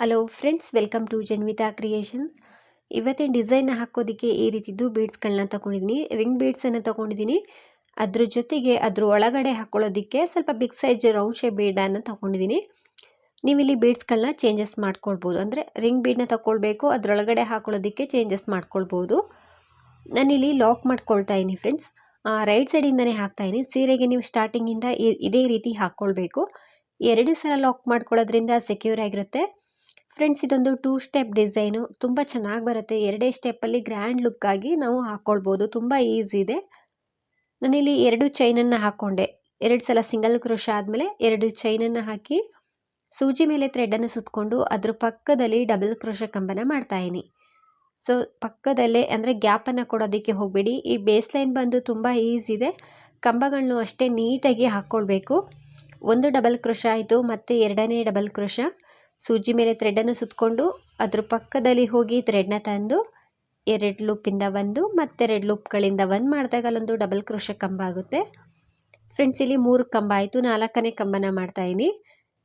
Hello friends welcome to Janvitha creations ಇವತ್ತಿನ design ಹಾಕೋದಕ್ಕೆ ಈ ರೀತಿದ್ದು ಬೀಡ್ಸ್ಗಳನ್ನ ತೊಗೊಂಡಿದ್ದೀನಿ ರಿಂಗ್ ಬೀಡ್ಸನ್ನು ತೊಗೊಂಡಿದ್ದೀನಿ ಅದ್ರ ಜೊತೆಗೆ ಅದ್ರ ಒಳಗಡೆ ಹಾಕ್ಕೊಳ್ಳೋದಕ್ಕೆ ಸ್ವಲ್ಪ ಬಿಗ್ ಸೈಜ್ ರೌಂಡ್ ಶೇಪ್ ಬೀಡನ್ನು ತೊಗೊಂಡಿದ್ದೀನಿ ನೀವು ಇಲ್ಲಿ ಬೀಡ್ಸ್ಗಳನ್ನ ಚೇಂಜಸ್ ಮಾಡ್ಕೊಳ್ಬೋದು. ಅಂದರೆ ರಿಂಗ್ ಬೀಡನ್ನ ತೊಗೊಳ್ಬೇಕು, ಅದರೊಳಗಡೆ ಹಾಕೊಳ್ಳೋದಕ್ಕೆ ಚೇಂಜಸ್ ಮಾಡ್ಕೊಳ್ಬೋದು. ನಾನಿಲ್ಲಿ ಲಾಕ್ ಮಾಡ್ಕೊಳ್ತಾ ಇದ್ದೀನಿ ಫ್ರೆಂಡ್ಸ್ ರೈಟ್ ಸೈಡಿಂದನೇ ಹಾಕ್ತಾಯಿದ್ದೀನಿ ಸೀರೆಗೆ ನೀವು ಸ್ಟಾರ್ಟಿಂಗಿಂದ ಇದೇ ರೀತಿ ಹಾಕ್ಕೊಳ್ಬೇಕು ಎರಡು ಸಲ ಲಾಕ್ ಮಾಡ್ಕೊಳ್ಳೋದ್ರಿಂದ ಸೆಕ್ಯೂರ್ ಆಗಿರುತ್ತೆ. ಫ್ರೆಂಡ್ಸ್, ಇದೊಂದು ಟೂ ಸ್ಟೆಪ್ ಡಿಸೈನು ತುಂಬ ಚೆನ್ನಾಗಿ ಬರುತ್ತೆ. ಎರಡೇ ಸ್ಟೆಪ್ಪಲ್ಲಿ ಗ್ರ್ಯಾಂಡ್ ಲುಕ್ಕಾಗಿ ನಾವು ಹಾಕ್ಕೊಳ್ಬೋದು ತುಂಬ ಈಸಿ ಇದೆ. ನಾನಿಲ್ಲಿ ಎರಡು ಚೈನನ್ನು ಹಾಕ್ಕೊಂಡೆ ಎರಡು ಸಲ ಸಿಂಗಲ್ ಕ್ರೋಶ ಆದಮೇಲೆ ಎರಡು ಚೈನನ್ನು ಹಾಕಿ ಸೂಜಿ ಮೇಲೆ ಥ್ರೆಡನ್ನು ಸುತ್ತಕೊಂಡು ಅದ್ರ ಪಕ್ಕದಲ್ಲಿ ಡಬಲ್ ಕ್ರೋಶ ಕಂಬನ ಮಾಡ್ತಾಯಿನಿ ಸೊ ಪಕ್ಕದಲ್ಲೇ ಅಂದರೆ ಗ್ಯಾಪನ್ನು ಕೊಡೋದಕ್ಕೆ ಹೋಗಬೇಡಿ. ಈ ಬೇಸ್ ಲೈನ್ ಬಂದು ತುಂಬ ಈಸಿ ಇದೆ. ಕಂಬಗಳನ್ನು ಅಷ್ಟೇ ನೀಟಾಗಿ ಹಾಕ್ಕೊಳ್ಬೇಕು ಒಂದು ಡಬಲ್ ಕ್ರೋಶ ಆಯಿತು, ಮತ್ತು ಎರಡನೇ ಡಬಲ್ ಕ್ರೋಶ ಸೂಜಿ ಮೇಲೆ ಥ್ರೆಡನ್ನು ಸುತ್ತಕೊಂಡು ಅದ್ರ ಪಕ್ಕದಲ್ಲಿ ಹೋಗಿ ಥ್ರೆಡ್ನ ತಂದು ಎರಡು ಲೂಪಿಂದ ಒಂದು ಮತ್ತೆರಡು ಲೂಪ್ಗಳಿಂದ ಒಂದು ಮಾಡಿದಾಗ ಅಲ್ಲೊಂದು ಡಬಲ್ ಕ್ರೋಶ ಕಂಬ ಆಗುತ್ತೆ. ಫ್ರೆಂಡ್ಸ್ ಇಲ್ಲಿ ಮೂರು ಕಂಬ ಆಯಿತು. ನಾಲ್ಕನೇ ಕಂಬನ ಮಾಡ್ತಾಯಿದ್ದೀನಿ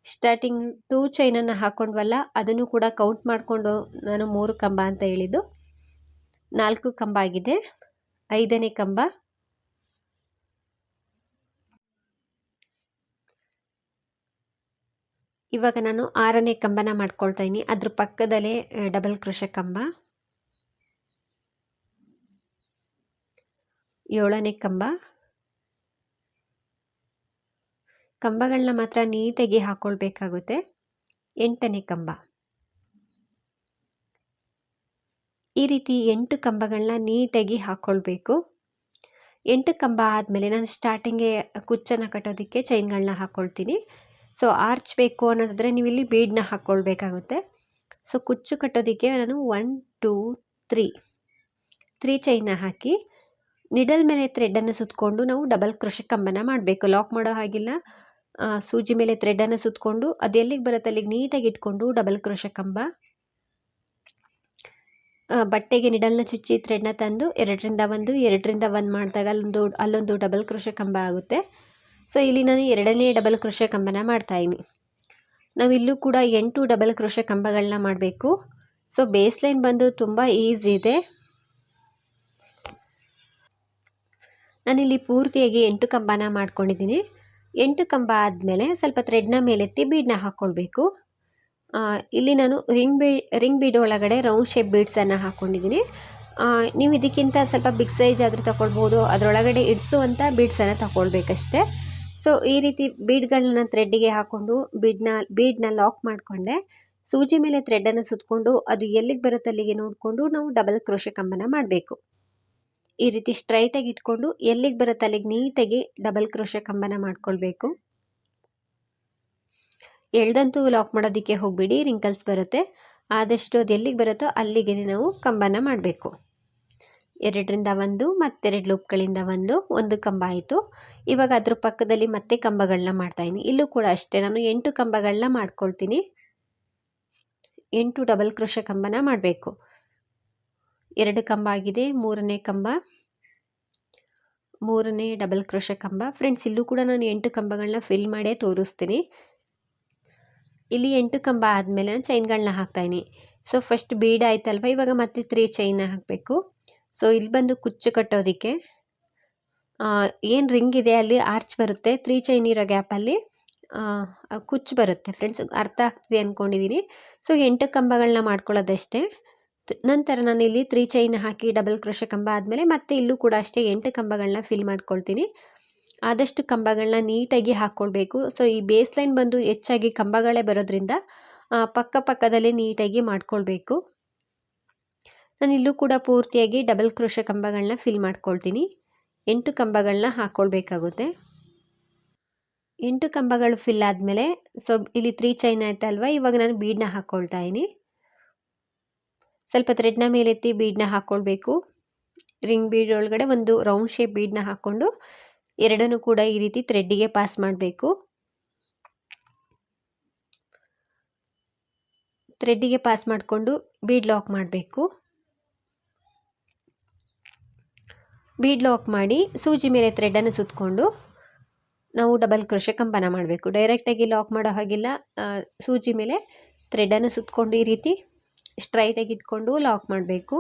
ಸ್ಟಾರ್ಟಿಂಗ್ ಟೂ ಚೈನನ್ನು ಹಾಕ್ಕೊಂಡ್ವಲ್ಲ ಅದನ್ನು ಕೂಡ ಕೌಂಟ್ ಮಾಡಿಕೊಂಡು ನಾನು ಮೂರು ಕಂಬ ಅಂತ ಹೇಳಿದ್ದು. ನಾಲ್ಕು ಕಂಬ ಆಗಿದೆ. ಐದನೇ ಕಂಬ. ಇವಾಗ ನಾನು ಆರನೇ ಕಂಬನ ಮಾಡ್ಕೊಳ್ತಾ ಇದ್ದೀನಿ. ಅದ್ರ ಪಕ್ಕದಲ್ಲೇ ಡಬಲ್ ಕ್ರೋಶ ಕಂಬ. ಏಳನೇ ಕಂಬ. ಕಂಬಗಳನ್ನ ಮಾತ್ರ ನೀಟಾಗಿ ಹಾಕ್ಕೊಳ್ಬೇಕಾಗುತ್ತೆ ಎಂಟನೇ ಕಂಬ. ಈ ರೀತಿ ಎಂಟು ಕಂಬಗಳನ್ನ ನೀಟಾಗಿ ಹಾಕ್ಕೊಳ್ಬೇಕು ಎಂಟು ಕಂಬ ಆದಮೇಲೆ ನಾನು ಸ್ಟಾರ್ಟಿಂಗೇ ಕುಚ್ಚನ್ನು ಕಟ್ಟೋದಕ್ಕೆ ಚೈನ್ಗಳನ್ನ ಹಾಕ್ಕೊಳ್ತೀನಿ ಸೊ ಆರ್ಚ್ ಬೇಕು ಅನ್ನೋದಾದರೆ ನೀವು ಇಲ್ಲಿ ಬೀಡನ್ನ ಹಾಕ್ಕೊಳ್ಬೇಕಾಗುತ್ತೆ. ಸೊ ಕುಚ್ಚು ಕಟ್ಟೋದಕ್ಕೆ ನಾನು ಒನ್ ಟೂ ತ್ರೀ ತ್ರೀ ಚೈನ್ನ ಹಾಕಿ ನಿಡಲ್ ಮೇಲೆ ಥ್ರೆಡ್ಡನ್ನು ಸುತ್ತಕೊಂಡು ನಾವು ಡಬಲ್ ಕೃಷಿ ಕಂಬನ ಮಾಡಬೇಕು. ಲಾಕ್ ಮಾಡೋ ಹಾಗಿಲ್ಲ. ಸೂಜಿ ಮೇಲೆ ಥ್ರೆಡ್ಡನ್ನು ಸುತ್ತಕೊಂಡು ಅದು ಎಲ್ಲಿಗೆ ಬರುತ್ತೆ? ಅಲ್ಲಿಗೆ ನೀಟಾಗಿ ಇಟ್ಕೊಂಡು ಡಬಲ್ ಕ್ರೋಶ ಕಂಬ. ಬಟ್ಟೆಗೆ ನಿಡಲ್ನ ಚುಚ್ಚಿ ಥ್ರೆಡ್ನ ತಂದು ಎರಡರಿಂದ ಒಂದು ಎರಡರಿಂದ ಒಂದು ಮಾಡಿದಾಗ ಅಲ್ಲೊಂದು ಅಲ್ಲೊಂದು ಡಬಲ್ ಕ್ರೋಶ ಕಂಬ ಆಗುತ್ತೆ. ಸೊ ಇಲ್ಲಿ ನಾನು ಎರಡನೇ ಡಬಲ್ ಕ್ರೋಶ ಕಂಬನ ಮಾಡ್ತಾಯಿದ್ದೀನಿ ನಾವು ಇಲ್ಲೂ ಕೂಡ ಎಂಟು ಡಬಲ್ ಕ್ರೋಶ ಕಂಬಗಳನ್ನ ಮಾಡಬೇಕು. ಸೊ ಬೇಸ್ ಲೈನ್ ಬಂದು ತುಂಬ ಈಸಿ ಇದೆ. ನಾನಿಲ್ಲಿ ಪೂರ್ತಿಯಾಗಿ ಎಂಟು ಕಂಬನ ಮಾಡ್ಕೊಂಡಿದ್ದೀನಿ. ಎಂಟು ಕಂಬ ಆದಮೇಲೆ ಸ್ವಲ್ಪ ಥ್ರೆಡ್ನ ಮೇಲೆತ್ತಿ ಬೀಡನ್ನ ಹಾಕ್ಕೊಳ್ಬೇಕು ಇಲ್ಲಿ ನಾನು ರಿಂಗ್ ಬೀ ರಿಂಗ್ ಬೀಡ್ ಒಳಗಡೆ ರೌಂಡ್ ಶೇಪ್ ಬೀಡ್ಸನ್ನು ಹಾಕ್ಕೊಂಡಿದ್ದೀನಿ ನೀವು ಇದಕ್ಕಿಂತ ಸ್ವಲ್ಪ ಬಿಗ್ ಸೈಜ್ ಆದರೂ ತಗೊಳ್ಬೋದು ಅದರೊಳಗಡೆ ಇಡಿಸುವಂಥ ಬೀಡ್ಸನ್ನು ತಗೊಳ್ಬೇಕಷ್ಟೆ ಸೊ ಈ ರೀತಿ ಬೀಡ್ಗಳನ್ನ ಥ್ರೆಡ್ಡಿಗೆ ಹಾಕ್ಕೊಂಡು ಬೀಡ್ನ ಬೀಡ್ನ ಲಾಕ್ ಮಾಡಿಕೊಂಡೆ. ಸೂಜಿ ಮೇಲೆ ಥ್ರೆಡ್ಡನ್ನು ಸುತ್ತಕೊಂಡು ಅದು ಎಲ್ಲಿಗೆ ಬರುತ್ತೆ ಅಲ್ಲಿಗೆ ನೋಡಿಕೊಂಡು ನಾವು ಡಬಲ್ ಕ್ರೋಶ ಕಂಬನ ಮಾಡಬೇಕು. ಈ ರೀತಿ ಸ್ಟ್ರೈಟಾಗಿ ಇಟ್ಕೊಂಡು ಎಲ್ಲಿಗೆ ಬರುತ್ತೆ ಅಲ್ಲಿಗೆ ನೀಟಾಗಿ ಡಬಲ್ ಕ್ರೋಶ ಕಂಬನ ಮಾಡ್ಕೊಳ್ಬೇಕು. ಎಳ್ದಂತೂ ಲಾಕ್ ಮಾಡೋದಕ್ಕೆ ಹೋಗಬೇಡಿ ರಿಂಕಲ್ಸ್ ಬರುತ್ತೆ. ಆದಷ್ಟು ಅದು ಎಲ್ಲಿಗೆ ಬರುತ್ತೋ ಅಲ್ಲಿಗೆ ನಾವು ಕಂಬನ ಮಾಡಬೇಕು. ಎರಡರಿಂದ ಒಂದು, ಮತ್ತೆರಡು ಲೂಪ್ಗಳಿಂದ ಒಂದು ಒಂದು ಕಂಬ ಆಯಿತು. ಇವಾಗ ಅದ್ರ ಪಕ್ಕದಲ್ಲಿ ಮತ್ತೆ ಕಂಬಗಳನ್ನ ಮಾಡ್ತಾಯಿನಿ ಇಲ್ಲೂ ಕೂಡ ಅಷ್ಟೇ, ನಾನು ಎಂಟು ಕಂಬಗಳನ್ನ ಮಾಡ್ಕೊಳ್ತೀನಿ. ಎಂಟು ಡಬಲ್ ಕೃಷ ಕಂಬನ ಮಾಡಬೇಕು. ಎರಡು ಕಂಬ ಆಗಿದೆ, ಮೂರನೇ ಕಂಬ. ಮೂರನೇ ಡಬಲ್ ಕ್ರೋಶ ಕಂಬ. ಫ್ರೆಂಡ್ಸ್, ಇಲ್ಲೂ ಕೂಡ ನಾನು ಎಂಟು ಕಂಬಗಳನ್ನ ಫಿಲ್ ಮಾಡೇ ತೋರಿಸ್ತೀನಿ. ಇಲ್ಲಿ ಎಂಟು ಕಂಬ ಆದಮೇಲೆ ನಾನು ಚೈನ್ಗಳನ್ನ ಹಾಕ್ತಾಯಿನಿ ಸೊ ಫಸ್ಟ್ ಬೀಡ್ ಆಯ್ತಲ್ವ? ಇವಾಗ ಮತ್ತೆ ತ್ರೀ ಚೈನ್ನ ಹಾಕಬೇಕು. ಸೊ ಇಲ್ಲಿ ಬಂದು ಕುಚ್ಚು ಕಟ್ಟೋದಕ್ಕೆ ಏನು ರಿಂಗ್ ಇದೆ ಅಲ್ಲಿ? ಆರ್ಚ್ ಬರುತ್ತೆ. ತ್ರೀ ಚೈನ್ ಇರೋ ಗ್ಯಾಪಲ್ಲಿ ಕುಚ್ಚು ಬರುತ್ತೆ. ಫ್ರೆಂಡ್ಸ್ ಅರ್ಥ ಆಗ್ತಿದೆ ಅಂದ್ಕೊಂಡಿದ್ದೀನಿ ಸೊ ಎಂಟು ಕಂಬಗಳನ್ನ ಮಾಡ್ಕೊಳ್ಳೋದಷ್ಟೇ. ನಂತರ ನಾನು ಇಲ್ಲಿ ತ್ರೀ ಚೈನ್ ಹಾಕಿ ಡಬಲ್ ಕ್ರೋಶ ಕಂಬ ಆದಮೇಲೆ ಮತ್ತೆ ಇಲ್ಲೂ ಕೂಡ ಅಷ್ಟೇ ಎಂಟು ಕಂಬಗಳನ್ನ ಫಿಲ್ ಮಾಡ್ಕೊಳ್ತೀನಿ. ಆದಷ್ಟು ಕಂಬಗಳನ್ನ ನೀಟಾಗಿ ಹಾಕ್ಕೊಳ್ಬೇಕು. ಸೊ ಈ ಬೇಸ್ ಲೈನ್ ಬಂದು ಹೆಚ್ಚಾಗಿ ಕಂಬಗಳೇ ಬರೋದ್ರಿಂದ ಪಕ್ಕ ಪಕ್ಕದಲ್ಲೇ ನೀಟಾಗಿ ಮಾಡ್ಕೊಳ್ಬೇಕು. ನಾನು ಇಲ್ಲೂ ಕೂಡ ಪೂರ್ತಿಯಾಗಿ ಡಬಲ್ ಕ್ರೋಶ ಕಂಬಗಳನ್ನ ಫಿಲ್ ಮಾಡ್ಕೊಳ್ತೀನಿ. ಎಂಟು ಕಂಬಗಳನ್ನ ಹಾಕ್ಕೊಳ್ಬೇಕಾಗುತ್ತೆ ಎಂಟು ಕಂಬಗಳು ಫಿಲ್ ಆದಮೇಲೆ ಸೊ ಇಲ್ಲಿ ತ್ರೀ ಚೈನ್ ಆಯ್ತಲ್ವ ಇವಾಗ ನಾನು ಬೀಡನ್ನ ಹಾಕ್ಕೊಳ್ತಾ ಇದ್ದೀನಿ. ಸ್ವಲ್ಪ ಥ್ರೆಡ್ನ ಮೇಲೆತ್ತಿ ಬೀಡನ್ನ ಹಾಕ್ಕೊಳ್ಬೇಕು ರಿಂಗ್ ಬೀಡ್ ಒಳಗಡೆ ಒಂದು ರೌಂಡ್ ಶೇಪ್ ಬೀಡನ್ನ ಹಾಕ್ಕೊಂಡು, ಎರಡನ್ನೂ ಕೂಡ ಈ ರೀತಿ ಥ್ರೆಡ್ಡಿಗೆ ಪಾಸ್ ಮಾಡಬೇಕು. ಥ್ರೆಡ್ಡಿಗೆ ಪಾಸ್ ಮಾಡಿಕೊಂಡು ಬೀಡ್ ಲಾಕ್ ಮಾಡಬೇಕು. ಬೀಡ್ ಲಾಕ್ ಮಾಡಿ ಸೂಜಿ ಮೇಲೆ ಥ್ರೆಡನ್ನು ಸುತ್ತಕೊಂಡು ನಾವು ಡಬಲ್ ಕ್ರೋಶ ಕಂಬನ ಮಾಡಬೇಕು. ಡೈರೆಕ್ಟಾಗಿ ಲಾಕ್ ಮಾಡೋ ಹಾಗಿಲ್ಲ. ಸೂಜಿ ಮೇಲೆ ಥ್ರೆಡನ್ನು ಸುತ್ತಕೊಂಡು ಈ ರೀತಿ ಸ್ಟ್ರೈಟಾಗಿ ಇಟ್ಕೊಂಡು ಲಾಕ್ ಮಾಡಬೇಕು.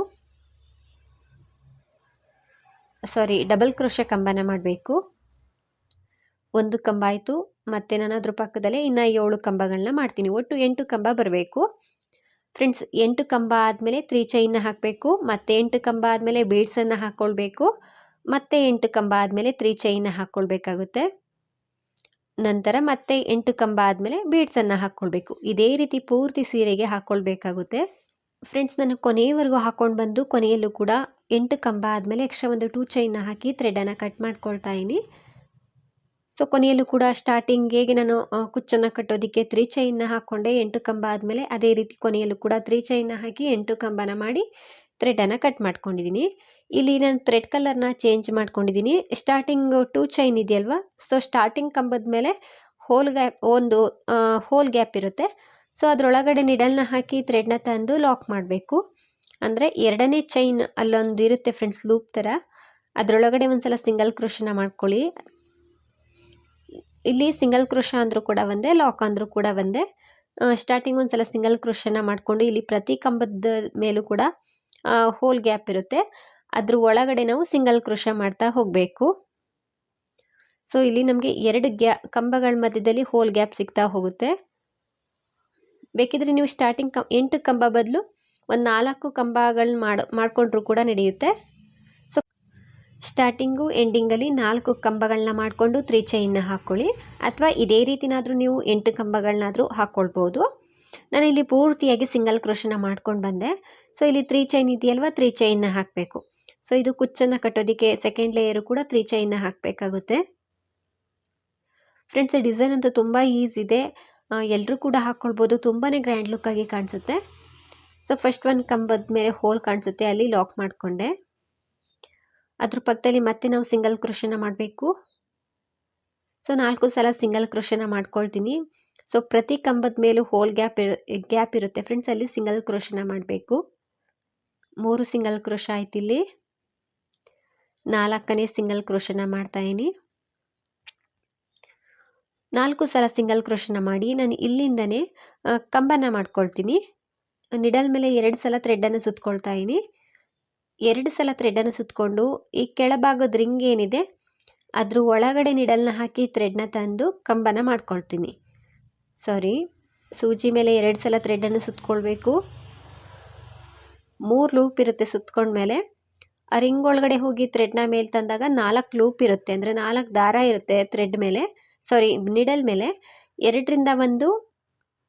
ಸಾರಿ ಡಬಲ್ ಕ್ರೋಶ ಕಂಬನ ಮಾಡಬೇಕು. ಒಂದು ಕಂಬ ಆಯಿತು. ಮತ್ತು ನಾನು ಅದ್ರ ಪಕ್ಕದಲ್ಲೇ ಇನ್ನು ಏಳು ಕಂಬಗಳನ್ನ ಮಾಡ್ತೀನಿ. ಒಟ್ಟು ಎಂಟು ಕಂಬ ಬರಬೇಕು. ಫ್ರೆಂಡ್ಸ್ ಎಂಟು ಕಂಬ ಆದಮೇಲೆ ತ್ರೀ ಚೈನ್ನ ಹಾಕಬೇಕು. ಮತ್ತು ಎಂಟು ಕಂಬ ಆದಮೇಲೆ ಬೀಡ್ಸನ್ನು ಹಾಕ್ಕೊಳ್ಬೇಕು ಮತ್ತೆ ಎಂಟು ಕಂಬ ಆದಮೇಲೆ ತ್ರೀ ಚೈನ್ ಹಾಕ್ಕೊಳ್ಬೇಕಾಗುತ್ತೆ ನಂತರ ಮತ್ತೆ ಎಂಟು ಕಂಬ ಆದಮೇಲೆ ಬೀಡ್ಸನ್ನು ಹಾಕ್ಕೊಳ್ಬೇಕು ಇದೇ ರೀತಿ ಪೂರ್ತಿ ಸೀರೆಗೆ ಹಾಕ್ಕೊಳ್ಬೇಕಾಗುತ್ತೆ ಫ್ರೆಂಡ್ಸ್ ನಾನು ಕೊನೆಯವರೆಗೂ ಹಾಕ್ಕೊಂಡು ಬಂದು ಕೊನೆಯಲ್ಲೂ ಕೂಡ ಎಂಟು ಕಂಬ ಆದಮೇಲೆ ಎಕ್ಸ್ಟ್ರಾ ಒಂದು ಟೂ ಚೈನ್ನ ಹಾಕಿ ಥ್ರೆಡನ್ನು ಕಟ್ ಮಾಡ್ಕೊಳ್ತಾ ಇದ್ದೀನಿ. ಸೊ ಕೊನೆಯಲ್ಲೂ ಕೂಡ ಸ್ಟಾರ್ಟಿಂಗ್ ಹೇಗೆ ನಾನು ಕುಚ್ಚನ್ನು ಕಟ್ಟೋದಕ್ಕೆ ತ್ರೀ ಚೈನ್ನ ಹಾಕ್ಕೊಂಡೆ ಎಂಟು ಕಂಬ ಆದಮೇಲೆ ಅದೇ ರೀತಿ ಕೊನೆಯಲ್ಲೂ ಕೂಡ ತ್ರೀ ಚೈನ್ನ ಹಾಕಿ ಎಂಟು ಕಂಬನ ಮಾಡಿ ಥ್ರೆಡನ್ನು ಕಟ್ ಮಾಡ್ಕೊಂಡಿದ್ದೀನಿ. ಇಲ್ಲಿ ನಾನು ಥ್ರೆಡ್ ಕಲರ್ನ ಚೇಂಜ್ ಮಾಡ್ಕೊಂಡಿದ್ದೀನಿ ಸ್ಟಾರ್ಟಿಂಗು ಟೂ ಚೈನ್ ಇದೆಯಲ್ವಾ? ಸೊ ಸ್ಟಾರ್ಟಿಂಗ್ ಕಂಬದ ಮೇಲೆ ಹೋಲ್ ಗ್ಯಾಪ್ ಒಂದು ಹೋಲ್ ಗ್ಯಾಪ್ ಇರುತ್ತೆ. ಸೊ ಅದರೊಳಗಡೆ ನಿಡಲ್ನ ಹಾಕಿ ಥ್ರೆಡ್ನ ತಂದು ಲಾಕ್ ಮಾಡಬೇಕು. ಅಂದರೆ ಎರಡನೇ ಚೈನ್ ಅಲ್ಲೊಂದು ಇರುತ್ತೆ ಫ್ರೆಂಡ್ಸ್ ಲೂಪ್ ಥರ. ಅದರೊಳಗಡೆ ಒಂದು ಸಲ ಸಿಂಗಲ್ ಕ್ರೋಶನ ಮಾಡ್ಕೊಳ್ಳಿ. ಇಲ್ಲಿ ಸಿಂಗಲ್ ಕ್ರೋಶ ಅಂದರೂ ಕೂಡ ಒಂದೇ ಲಾಕ್ ಅಂದರೂ ಕೂಡ ಒಂದೇ. ಸ್ಟಾರ್ಟಿಂಗ್ ಒಂದು ಸಲ ಸಿಂಗಲ್ ಕ್ರೋಶನ ಮಾಡಿಕೊಂಡು ಇಲ್ಲಿ ಪ್ರತಿ ಕಂಬದ ಮೇಲೂ ಕೂಡ ಹೋಲ್ ಗ್ಯಾಪ್ ಇರುತ್ತೆ. ಅದ್ರ ಒಳಗಡೆ ನಾವು ಸಿಂಗಲ್ ಕ್ರೋಶ ಮಾಡ್ತಾ ಹೋಗಬೇಕು. ಸೊ ಇಲ್ಲಿ ನಮಗೆ ಎರಡು ಗ್ಯಾ, ಕಂಬಗಳ ಮಧ್ಯದಲ್ಲಿ ಹೋಲ್ ಗ್ಯಾಪ್ ಸಿಗ್ತಾ ಹೋಗುತ್ತೆ. ಬೇಕಿದ್ರೆ ನೀವು ಸ್ಟಾರ್ಟಿಂಗ್ ಕ, ಎಂಟು ಕಂಬ ಬದಲು ಒಂದು ನಾಲ್ಕು ಕಂಬಗಳನ್ನ ಮಾಡಿ, ಮಾಡಿಕೊಂಡ್ರೂ ಕೂಡ ನಡೆಯುತ್ತೆ. ಸೊ ಸ್ಟಾರ್ಟಿಂಗು ಎಂಡಿಂಗಲ್ಲಿ ನಾಲ್ಕು ಕಂಬಗಳನ್ನ ಮಾಡಿಕೊಂಡು ತ್ರೀ ಚೈನ್ನ ಹಾಕ್ಕೊಳ್ಳಿ ಅಥವಾ ಇದೇ ರೀತಿನಾದರೂ ನೀವು ಎಂಟು ಕಂಬಗಳನ್ನಾದರೂ ಹಾಕ್ಕೊಳ್ಬೋದು ನಾನು ಇಲ್ಲಿ ಪೂರ್ತಿಯಾಗಿ ಸಿಂಗಲ್ ಕ್ರೋಶನ ಮಾಡ್ಕೊಂಡು ಬಂದೆ. ಸೊ ಇಲ್ಲಿ ತ್ರೀ ಚೈನ್ ಇದೆಯಲ್ವ? ತ್ರೀ ಚೈನ್ನ ಹಾಕಬೇಕು. ಸೊ ಇದು ಕುಚ್ಚನ್ನು ಕಟ್ಟೋದಕ್ಕೆ ಸೆಕೆಂಡ್ ಲೇಯರು ಕೂಡ ತ್ರೀ ಚೈನ್ನ ಹಾಕಬೇಕಾಗುತ್ತೆ ಫ್ರೆಂಡ್ಸ್ ಡಿಸೈನ್ ಅಂತೂ ತುಂಬ ಈಸಿ ಇದೆ. ಎಲ್ಲರೂ ಕೂಡ ಹಾಕ್ಕೊಳ್ಬೋದು ತುಂಬಾ ಗ್ರ್ಯಾಂಡ್ ಲುಕ್ಕಾಗಿ ಕಾಣಿಸುತ್ತೆ. ಸೊ ಫಸ್ಟ್ ಒಂದು ಕಂಬದ ಮೇಲೆ ಹೋಲ್ ಕಾಣಿಸುತ್ತೆ. ಅಲ್ಲಿ ಲಾಕ್ ಮಾಡಿಕೊಂಡೆ. ಅದ್ರ ಪಕ್ಕದಲ್ಲಿ ಮತ್ತೆ ನಾವು ಸಿಂಗಲ್ ಕ್ರೋಶನ ಮಾಡಬೇಕು. ಸೊ ನಾಲ್ಕು ಸಲ ಸಿಂಗಲ್ ಕ್ರೋಶನ ಮಾಡ್ಕೊಳ್ತೀನಿ. ಸೊ ಪ್ರತಿ ಕಂಬದ ಮೇಲೂ ಹೋಲ್ ಗ್ಯಾಪ್ ಗ್ಯಾಪ್ ಇರುತ್ತೆ. ಫ್ರೆಂಡ್ಸ್ ಅಲ್ಲಿ ಸಿಂಗಲ್ ಕ್ರೋಶನ ಮಾಡಬೇಕು. ಮೂರು ಸಿಂಗಲ್ ಕ್ರೋಶ ಆಯ್ತು ಇಲ್ಲಿ ನಾಲ್ಕನೇ ಸಿಂಗಲ್ ಕ್ರೋಶನ ಮಾಡ್ತಾಯಿನಿ ನಾಲ್ಕು ಸಲ ಸಿಂಗಲ್ ಕ್ರೋಶನ ಮಾಡಿ ನಾನು ಇಲ್ಲಿಂದನೇ ಕಂಬನ ಮಾಡ್ಕೊಳ್ತೀನಿ. ನಿಡಲ್ ಮೇಲೆ ಎರಡು ಸಲ ಥ್ರೆಡ್ಡನ್ನು ಸುತ್ಕೊಳ್ತಾ ಇದ್ದೀನಿ. ಎರಡು ಸಲ ಥ್ರೆಡ್ಡನ್ನು ಸುತ್ತಕೊಂಡು ಈ ಕೆಳಭಾಗದ ರಿಂಗ್ ಏನಿದೆ, ಅದ್ರ ಒಳಗಡೆ ನಿಡಲ್ನ ಹಾಕಿ ಥ್ರೆಡ್ನ ತಂದು ಕಂಬನ ಮಾಡ್ಕೊಳ್ತೀನಿ. ಸಾರಿ ಸೂಜಿ ಮೇಲೆ ಎರಡು ಸಲ ಥ್ರೆಡ್ಡನ್ನು ಸುತ್ತಕೊಳ್ಬೇಕು ಮೂರು ಲೂಪ್ ಇರುತ್ತೆ ಸುತ್ಕೊಂಡ್ಮೇಲೆ. ಆ ರಿಂಗ್ ಒಳಗಡೆ ಹೋಗಿ ಥ್ರೆಡ್ನ ಮೇಲೆ ತಂದಾಗ ನಾಲ್ಕು ಲೂಪ್ ಇರುತ್ತೆ. ಅಂದರೆ ನಾಲ್ಕು ದಾರ ಇರುತ್ತೆ ಥ್ರೆಡ್ ಮೇಲೆ. ಸಾರಿ ನಿಡಲ್ ಮೇಲೆ. ಎರಡರಿಂದ ಒಂದು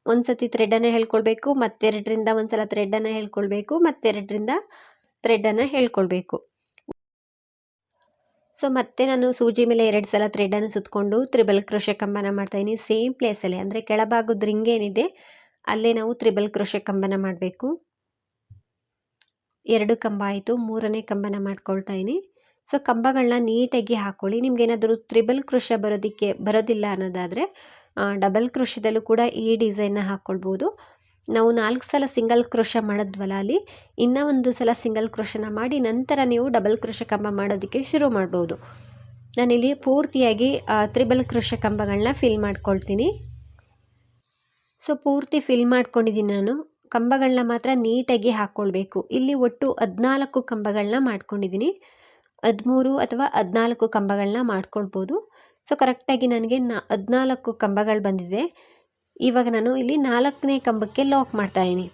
ಒಂದು ಸತಿ ಥ್ರೆಡನ್ನು ಹೇಳ್ಕೊಳ್ಬೇಕು, ಮತ್ತೆರಡರಿಂದ ಒಂದು ಸಲ ಥ್ರೆಡನ್ನು ಹೇಳ್ಕೊಳ್ಬೇಕು, ಮತ್ತೆರಡರಿಂದ ಥ್ರೆಡನ್ನು ಹೇಳ್ಕೊಳ್ಬೇಕು. ಸೊ ಮತ್ತೆ ನಾನು ಸೂಜಿ ಮೇಲೆ ಎರಡು ಸಲ ಥ್ರೆಡನ್ನು ಸುತ್ತಕೊಂಡು ತ್ರಿಬಲ್ ಕ್ರೋಶೆ ಕಂಬನ ಮಾಡ್ತಾಯಿದ್ದೀನಿ ಸೇಮ್ ಪ್ಲೇಸಲ್ಲಿ ಅಂದರೆ ಕೆಳಭಾಗದ ರಿಂಗ್ ಏನಿದೆ, ಅಲ್ಲೇ ನಾವು ತ್ರಿಬಲ್ ಕ್ರೋಶೆ ಕಂಬನ ಮಾಡಬೇಕು. ಎರಡು ಕಂಬ ಆಯಿತು, ಮೂರನೇ ಕಂಬನ ಮಾಡ್ಕೊಳ್ತಾ ಇದ್ದೀನಿ ಸೊ ಕಂಬಗಳನ್ನ ನೀಟಾಗಿ ಹಾಕ್ಕೊಳ್ಳಿ ನಿಮ್ಗೇನಾದರೂ ತ್ರಿಬಲ್ ಕೃಷ ಬರೋದಕ್ಕೆ, ಬರೋದಿಲ್ಲ ಅನ್ನೋದಾದರೆ ಡಬಲ್ ಕೃಷದಲ್ಲೂ ಕೂಡ ಈ ಡಿಸೈನ್ನ ಹಾಕ್ಕೊಳ್ಬೋದು ನಾವು ನಾಲ್ಕು ಸಲ ಸಿಂಗಲ್ ಕೃಷ ಮಾಡಿದ್ವಲ್ಲ ಅಲ್ಲಿ, ಇನ್ನೂ ಒಂದು ಸಲ ಸಿಂಗಲ್ ಕೃಷನ ಮಾಡಿ ನಂತರ ನೀವು ಡಬಲ್ ಕೃಷ ಕಂಬ ಮಾಡೋದಕ್ಕೆ ಶುರು ಮಾಡ್ಬೋದು. ನಾನಿಲ್ಲಿ ಪೂರ್ತಿಯಾಗಿ ತ್ರಿಬಲ್ ಕೃಷ ಕಂಬಗಳನ್ನ ಫಿಲ್ ಮಾಡ್ಕೊಳ್ತೀನಿ. ಸೊ ಪೂರ್ತಿ ಫಿಲ್ ಮಾಡ್ಕೊಂಡಿದ್ದೀನಿ ನಾನು. ಕಂಬಗಳನ್ನ ಮಾತ್ರ ನೀಟಾಗಿ ಹಾಕ್ಕೊಳ್ಬೇಕು ಇಲ್ಲಿ ಒಟ್ಟು ಹದಿನಾಲ್ಕು ಕಂಬಗಳನ್ನ ಮಾಡ್ಕೊಂಡಿದ್ದೀನಿ. ಹದಿಮೂರು ಅಥವಾ ಹದಿನಾಲ್ಕು ಕಂಬಗಳನ್ನ ಮಾಡ್ಕೊಳ್ಬೋದು. ಸೊ ಕರೆಕ್ಟಾಗಿ ನನಗೆ ನಾ, ಹದಿನಾಲ್ಕು ಕಂಬಗಳು ಬಂದಿದೆ. ಇವಾಗ ನಾನು ಇಲ್ಲಿ ನಾಲ್ಕನೇ ಕಂಬಕ್ಕೆ ಲಾಕ್ ಮಾಡ್ತಾಯಿದ್ದೀನಿ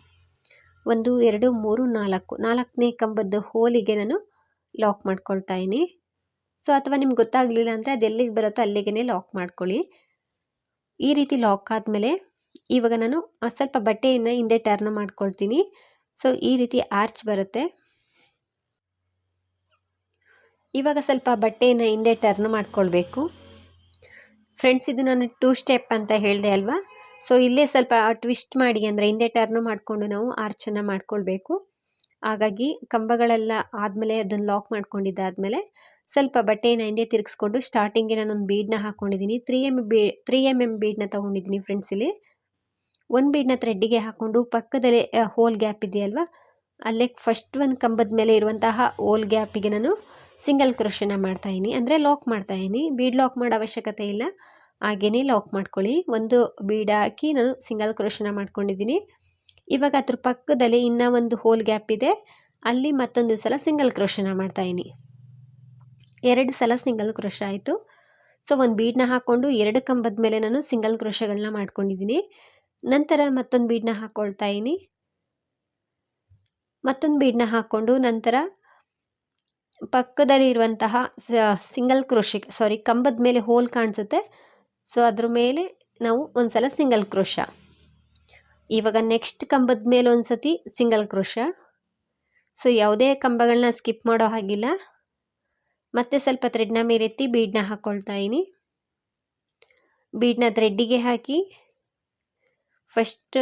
ಒಂದು, ಎರಡು, ಮೂರು, ನಾಲ್ಕು. ನಾಲ್ಕನೇ ಕಂಬದ ಹೋಲಿಗೆ ನಾನು ಲಾಕ್ ಮಾಡ್ಕೊಳ್ತಾ ಇದ್ದೀನಿ. ಸೊ ಅಥವಾ ನಿಮ್ಗೆ ಗೊತ್ತಾಗಲಿಲ್ಲ ಅಂದರೆ ಅದು ಎಲ್ಲಿಗೆ ಬರುತ್ತೋ ಅಲ್ಲಿಗೆ ಲಾಕ್ ಮಾಡ್ಕೊಳ್ಳಿ. ಈ ರೀತಿ ಲಾಕ್ ಆದಮೇಲೆ ಇವಾಗ ನಾನು ಸ್ವಲ್ಪ ಬಟ್ಟೆಯನ್ನು ಹಿಂದೆ ಟರ್ನ್ ಮಾಡ್ಕೊಳ್ತೀನಿ. ಸೊ ಈ ರೀತಿ ಆರ್ಚ್ ಬರುತ್ತೆ. ಇವಾಗ ಸ್ವಲ್ಪ ಬಟ್ಟೆಯನ್ನು ಹಿಂದೆ ಟರ್ನ್ ಮಾಡ್ಕೊಳ್ಬೇಕು. ಫ್ರೆಂಡ್ಸ್ ಇದು ನಾನು ಟೂ ಸ್ಟೆಪ್ ಅಂತ ಹೇಳಿದೆ ಅಲ್ವಾ? ಸೊ ಇಲ್ಲೇ ಸ್ವಲ್ಪ ಟ್ವಿಸ್ಟ್ ಮಾಡಿ, ಅಂದರೆ ಹಿಂದೆ ಟರ್ನ್ ಮಾಡಿಕೊಂಡು ನಾವು ಆರ್ಚನ್ನು ಮಾಡ್ಕೊಳ್ಬೇಕು. ಹಾಗಾಗಿ, ಕಂಬಗಳೆಲ್ಲ ಆದಮೇಲೆ ಅದನ್ನು ಲಾಕ್ ಮಾಡ್ಕೊಂಡಿದ್ದಾದಮೇಲೆ ಸ್ವಲ್ಪ ಬಟ್ಟೆಯನ್ನು ಹಿಂದೆ ತಿರುಗಿಸ್ಕೊಂಡು ಸ್ಟಾರ್ಟಿಂಗ್ಗೆ ನಾನೊಂದು ಬೀಡನ್ನ ಹಾಕ್ಕೊಂಡಿದ್ದೀನಿ three M bead three M M ಬೀಡನ್ನ ತೊಗೊಂಡಿದ್ದೀನಿ ಫ್ರೆಂಡ್ಸ್ ಇಲ್ಲಿ. ಒಂದು ಬೀಡನ್ನ ಥ್ರೆಡ್ಡಿಗೆ ಹಾಕ್ಕೊಂಡು ಪಕ್ಕದಲ್ಲೇ ಹೋಲ್ ಗ್ಯಾಪ್ ಇದೆಯಲ್ವಾ ಅಲ್ಲೇ ಫಸ್ಟ್ ಒಂದು ಕಂಬದ ಮೇಲೆ ಇರುವಂತಹ ಹೋಲ್ ಗ್ಯಾಪಿಗೆ ನಾನು ಸಿಂಗಲ್ ಕ್ರೋಶನ ಮಾಡ್ತಾಯೀನಿ ಅಂದರೆ ಲಾಕ್ ಮಾಡ್ತಾಯಿನಿ ಬೀಡ್ ಲಾಕ್ ಮಾಡೋ ಅವಶ್ಯಕತೆ ಇಲ್ಲ. ಹಾಗೆಯೇ ಲಾಕ್ ಮಾಡ್ಕೊಳ್ಳಿ. ಒಂದು ಬೀಡ್ ಹಾಕಿ ನಾನು ಸಿಂಗಲ್ ಕ್ರೋಶನ ಮಾಡ್ಕೊಂಡಿದ್ದೀನಿ ಇವಾಗ ಅದ್ರ ಪಕ್ಕದಲ್ಲಿ ಇನ್ನೂ ಒಂದು ಹೋಲ್ ಗ್ಯಾಪ್ ಇದೆ. ಅಲ್ಲಿ ಮತ್ತೊಂದು ಸಲ ಸಿಂಗಲ್ ಕ್ರೋಶನ ಮಾಡ್ತಾಯಿದ್ದೀನಿ ಎರಡು ಸಲ ಸಿಂಗಲ್ ಕ್ರೋಷ ಆಯಿತು. ಸೊ ಒಂದು ಬೀಡನ್ನ ಹಾಕ್ಕೊಂಡು ಎರಡು ಕಂಬದ ಮೇಲೆ ನಾನು ಸಿಂಗಲ್ ಕ್ರೋಷಗಳನ್ನ ಮಾಡ್ಕೊಂಡಿದ್ದೀನಿ ನಂತರ ಮತ್ತೊಂದು ಬೀಡನ್ನ ಹಾಕ್ಕೊಳ್ತಾ ಇದ್ದೀನಿ ಮತ್ತೊಂದು ಬೀಡನ್ನ ಹಾಕ್ಕೊಂಡು ನಂತರ ಪಕ್ಕದಲ್ಲಿ ಇರುವಂತಹ ಸಿಂಗಲ್ ಕ್ರೋಶಿ ಸಾರಿ ಕಂಬದ ಮೇಲೆ ಹೋಲ್ ಕಾಣಿಸುತ್ತೆ. ಸೊ ಅದ್ರ ಮೇಲೆ ನಾವು ಒಂದು ಸಲ ಸಿಂಗಲ್ ಕ್ರೋಶ ಇವಾಗ ನೆಕ್ಸ್ಟ್ ಕಂಬದ ಮೇಲೆ ಒಂದು ಸತಿ ಸಿಂಗಲ್ ಕ್ರೋಶ ಸೊ ಯಾವುದೇ ಕಂಬಗಳನ್ನ ಸ್ಕಿಪ್ ಮಾಡೋ ಹಾಗಿಲ್ಲ. ಮತ್ತೆ ಸ್ವಲ್ಪ ಥ್ರೆಡ್ನ ಮೇಲೆತ್ತಿ ಬೀಡನ್ನ ಹಾಕ್ಕೊಳ್ತಾ ಇದ್ದೀನಿ ಬೀಡನ್ನ ಥ್ರೆಡ್ಡಿಗೆ ಹಾಕಿ ಫಸ್ಟ್